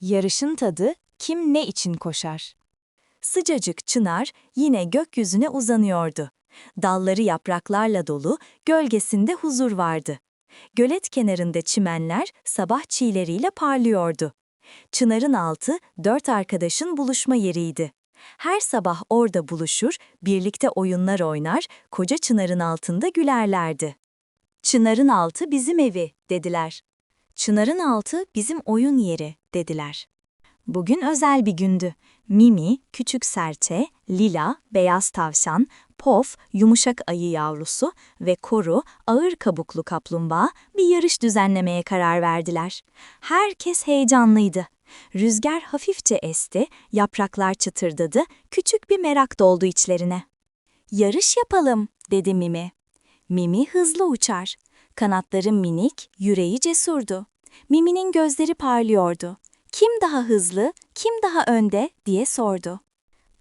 Yarışın tadı kim ne için koşar? Sıcacık çınar yine gökyüzüne uzanıyordu. Dalları yapraklarla dolu, gölgesinde huzur vardı. Gölet kenarında çimenler sabah çiğleriyle parlıyordu. Çınarın altı dört arkadaşın buluşma yeriydi. Her sabah orada buluşur, birlikte oyunlar oynar, koca çınarın altında gülerlerdi. Çınarın altı bizim evi, dediler. Çınarın altı bizim oyun yeri, dediler. Bugün özel bir gündü. Mimi, küçük serçe, Lila, beyaz tavşan, Pof, yumuşak ayı yavrusu ve Koru, ağır kabuklu kaplumbağa bir yarış düzenlemeye karar verdiler. Herkes heyecanlıydı. Rüzgar hafifçe esti, yapraklar çıtırdadı, küçük bir merak doldu içlerine. Yarış yapalım, dedi Mimi. Mimi hızlı uçar. Kanatları minik, yüreği cesurdu. Mimi'nin gözleri parlıyordu. Kim daha hızlı, kim daha önde diye sordu.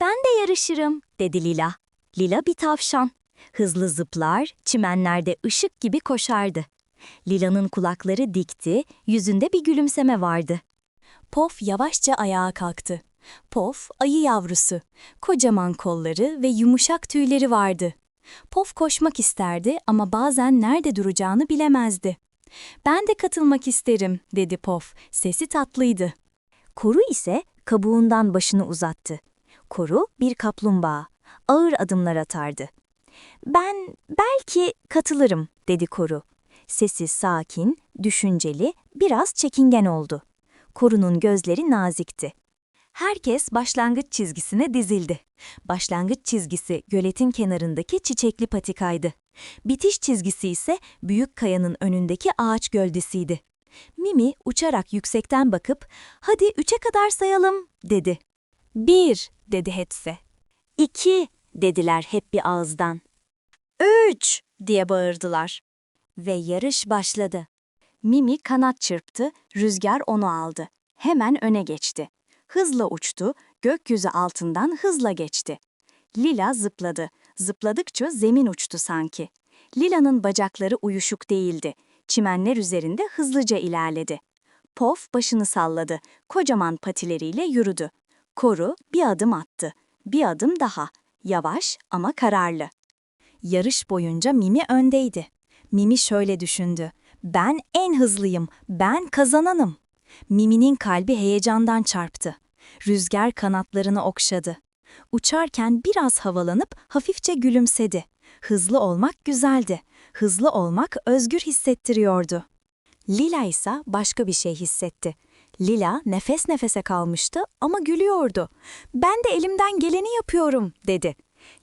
Ben de yarışırım, dedi Lila. Lila bir tavşan. Hızlı zıplar, çimenlerde ışık gibi koşardı. Lila'nın kulakları dikti, yüzünde bir gülümseme vardı. Pof yavaşça ayağa kalktı. Pof, ayı yavrusu. Kocaman kolları ve yumuşak tüyleri vardı. Pof koşmak isterdi ama bazen nerede duracağını bilemezdi. Ben de katılmak isterim, dedi Pof. Sesi tatlıydı. Koru ise kabuğundan başını uzattı. Koru bir kaplumbağa. Ağır adımlar atardı. Ben belki katılırım, dedi Koru. Sesi sakin, düşünceli, biraz çekingen oldu. Koru'nun gözleri nazikti. Herkes başlangıç çizgisine dizildi. Başlangıç çizgisi göletin kenarındaki çiçekli patikaydı. Bitiş çizgisi ise büyük kayanın önündeki ağaç gövdesiydi. Mimi uçarak yüksekten bakıp, hadi üçe kadar sayalım, dedi. Bir, dedi hepsi. İki, dediler hep bir ağızdan. Üç, diye bağırdılar. Ve yarış başladı. Mimi kanat çırptı, rüzgar onu aldı. Hemen öne geçti. Hızla uçtu, gökyüzü altından hızla geçti. Lila zıpladı. Zıpladıkça zemin uçtu sanki. Lila'nın bacakları uyuşuk değildi. Çimenler üzerinde hızlıca ilerledi. Pof başını salladı. Kocaman patileriyle yürüdü. Koru bir adım attı. Bir adım daha. Yavaş ama kararlı. Yarış boyunca Mimi öndeydi. Mimi şöyle düşündü. Ben en hızlıyım, ben kazananım. Mimi'nin kalbi heyecandan çarptı. Rüzgar kanatlarını okşadı. Uçarken biraz havalanıp hafifçe gülümsedi. Hızlı olmak güzeldi. Hızlı olmak özgür hissettiriyordu. Lila ise başka bir şey hissetti. Lila nefes nefese kalmıştı ama gülüyordu. Ben de elimden geleni yapıyorum, dedi.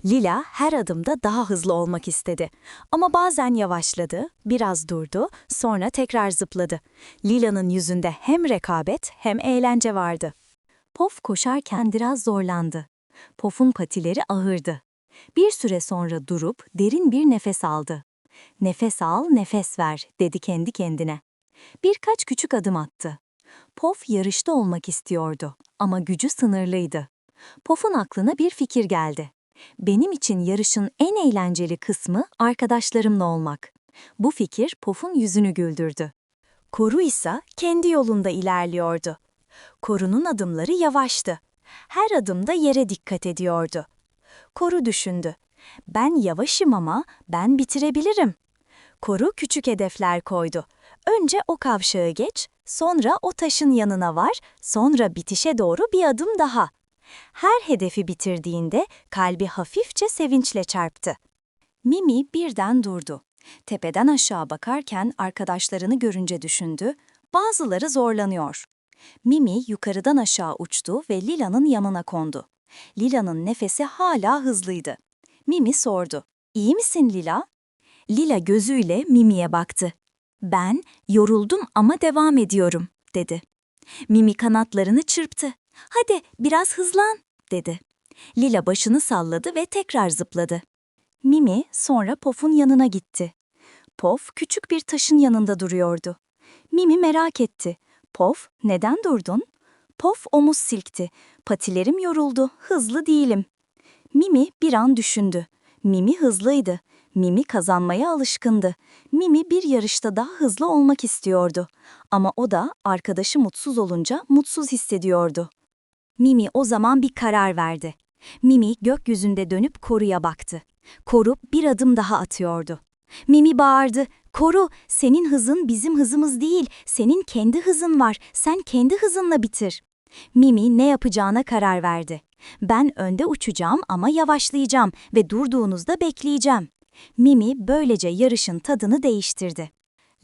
Lila her adımda daha hızlı olmak istedi. Ama bazen yavaşladı, biraz durdu, sonra tekrar zıpladı. Lila'nın yüzünde hem rekabet hem eğlence vardı. Pof koşarken biraz zorlandı. Pof'un patileri ağırdı. Bir süre sonra durup derin bir nefes aldı. Nefes al, nefes ver, dedi kendi kendine. Birkaç küçük adım attı. Pof yarışta olmak istiyordu ama gücü sınırlıydı. Pof'un aklına bir fikir geldi. Benim için yarışın en eğlenceli kısmı arkadaşlarımla olmak. Bu fikir Pof'un yüzünü güldürdü. Koru ise kendi yolunda ilerliyordu. Koru'nun adımları yavaştı. Her adımda yere dikkat ediyordu. Koru düşündü. Ben yavaşım ama ben bitirebilirim. Koru küçük hedefler koydu. Önce o kavşağı geç, sonra o taşın yanına var, sonra bitişe doğru bir adım daha. Her hedefi bitirdiğinde kalbi hafifçe sevinçle çarptı. Mimi birden durdu. Tepeden aşağı bakarken arkadaşlarını görünce düşündü, bazıları zorlanıyor. Mimi yukarıdan aşağı uçtu ve Lila'nın yanına kondu. Lila'nın nefesi hala hızlıydı. Mimi sordu, İyi misin Lila? Lila gözüyle Mimi'ye baktı. Ben yoruldum ama devam ediyorum, dedi. Mimi kanatlarını çırptı. Hadi biraz hızlan, dedi. Lila başını salladı ve tekrar zıpladı. Mimi sonra Pof'un yanına gitti. Pof küçük bir taşın yanında duruyordu. Mimi merak etti. Pof, neden durdun? Pof omuz silkti. Patilerim yoruldu, hızlı değilim. Mimi bir an düşündü. Mimi hızlıydı. Mimi kazanmaya alışkındı. Mimi bir yarışta daha hızlı olmak istiyordu. Ama o da arkadaşı mutsuz olunca mutsuz hissediyordu. Mimi o zaman bir karar verdi. Mimi gökyüzünde dönüp Koru'ya baktı. Koru bir adım daha atıyordu. Mimi bağırdı. Koru, senin hızın bizim hızımız değil. Senin kendi hızın var. Sen kendi hızınla bitir. Mimi ne yapacağına karar verdi. Ben önde uçacağım ama yavaşlayacağım ve durduğunuzda bekleyeceğim. Mimi böylece yarışın tadını değiştirdi.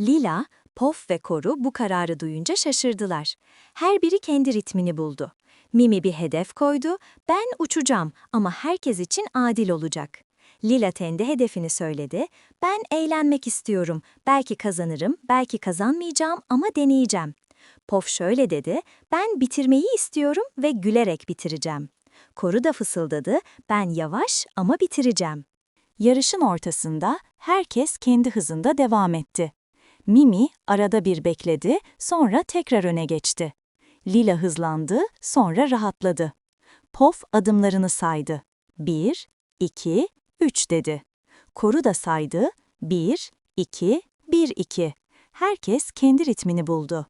Lila, Pof ve Koru bu kararı duyunca şaşırdılar. Her biri kendi ritmini buldu. Mimi bir hedef koydu, ben uçacağım ama herkes için adil olacak. Lila kendi hedefini söyledi, ben eğlenmek istiyorum, belki kazanırım, belki kazanmayacağım ama deneyeceğim. Pof şöyle dedi, ben bitirmeyi istiyorum ve gülerek bitireceğim. Koru da fısıldadı, ben yavaş ama bitireceğim. Yarışın ortasında herkes kendi hızında devam etti. Mimi arada bir bekledi, sonra tekrar öne geçti. Lila hızlandı, sonra rahatladı. Pof adımlarını saydı. Bir, iki, üç dedi. Koru da saydı. Bir, iki, bir, iki. Herkes kendi ritmini buldu.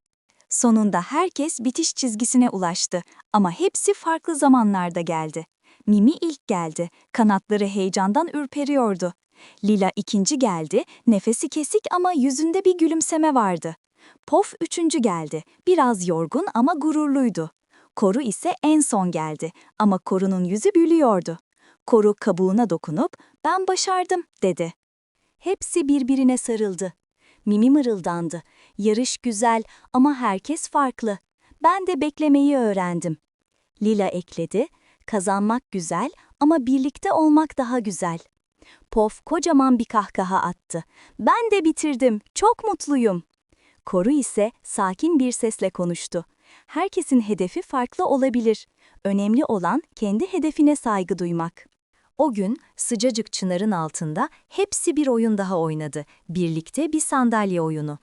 Sonunda herkes bitiş çizgisine ulaştı ama hepsi farklı zamanlarda geldi. Mimi ilk geldi, kanatları heyecandan ürperiyordu. Lila ikinci geldi, nefesi kesik ama yüzünde bir gülümseme vardı. Pof üçüncü geldi, biraz yorgun ama gururluydu. Koru ise en son geldi ama Koru'nun yüzü gülüyordu. Koru kabuğuna dokunup, ben başardım dedi. Hepsi birbirine sarıldı. Mimi mırıldandı. Yarış güzel ama herkes farklı. Ben de beklemeyi öğrendim. Lila ekledi. Kazanmak güzel ama birlikte olmak daha güzel. Pof kocaman bir kahkaha attı. Ben de bitirdim. Çok mutluyum. Koru ise sakin bir sesle konuştu. Herkesin hedefi farklı olabilir. Önemli olan kendi hedefine saygı duymak. O gün sıcacık çınarın altında hepsi bir oyun daha oynadı. Birlikte bir sandalye oyunu.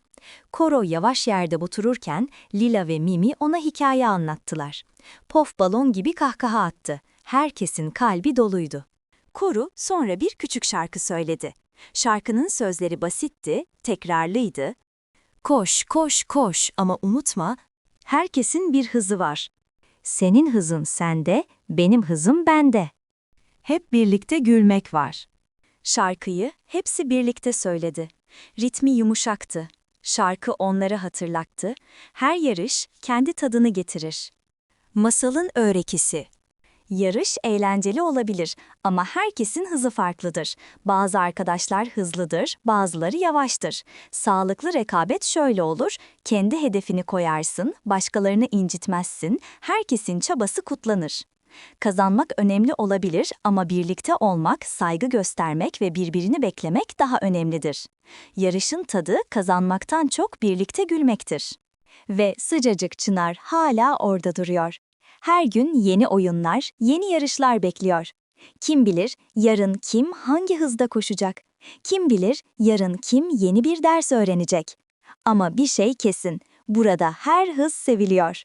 Koro yavaş yerde otururken Lila ve Mimi ona hikaye anlattılar. Pof balon gibi kahkaha attı. Herkesin kalbi doluydu. Koru sonra bir küçük şarkı söyledi. Şarkının sözleri basitti, tekrarlıydı. Koş, koş, koş ama unutma, herkesin bir hızı var. Senin hızın sende, benim hızım bende. Hep birlikte gülmek var. Şarkıyı hepsi birlikte söyledi. Ritmi yumuşaktı. Şarkı onları hatırlattı. Her yarış kendi tadını getirir. Masalın öğrekisi Yarış eğlenceli olabilir ama herkesin hızı farklıdır. Bazı arkadaşlar hızlıdır, bazıları yavaştır. Sağlıklı rekabet şöyle olur, kendi hedefini koyarsın, başkalarını incitmezsin, herkesin çabası kutlanır. Kazanmak önemli olabilir ama birlikte olmak, saygı göstermek ve birbirini beklemek daha önemlidir. Yarışın tadı kazanmaktan çok birlikte gülmektir. Ve sıcacık çınar hala orada duruyor. Her gün yeni oyunlar, yeni yarışlar bekliyor. Kim bilir yarın kim hangi hızda koşacak? Kim bilir yarın kim yeni bir ders öğrenecek? Ama bir şey kesin, burada her hız seviliyor.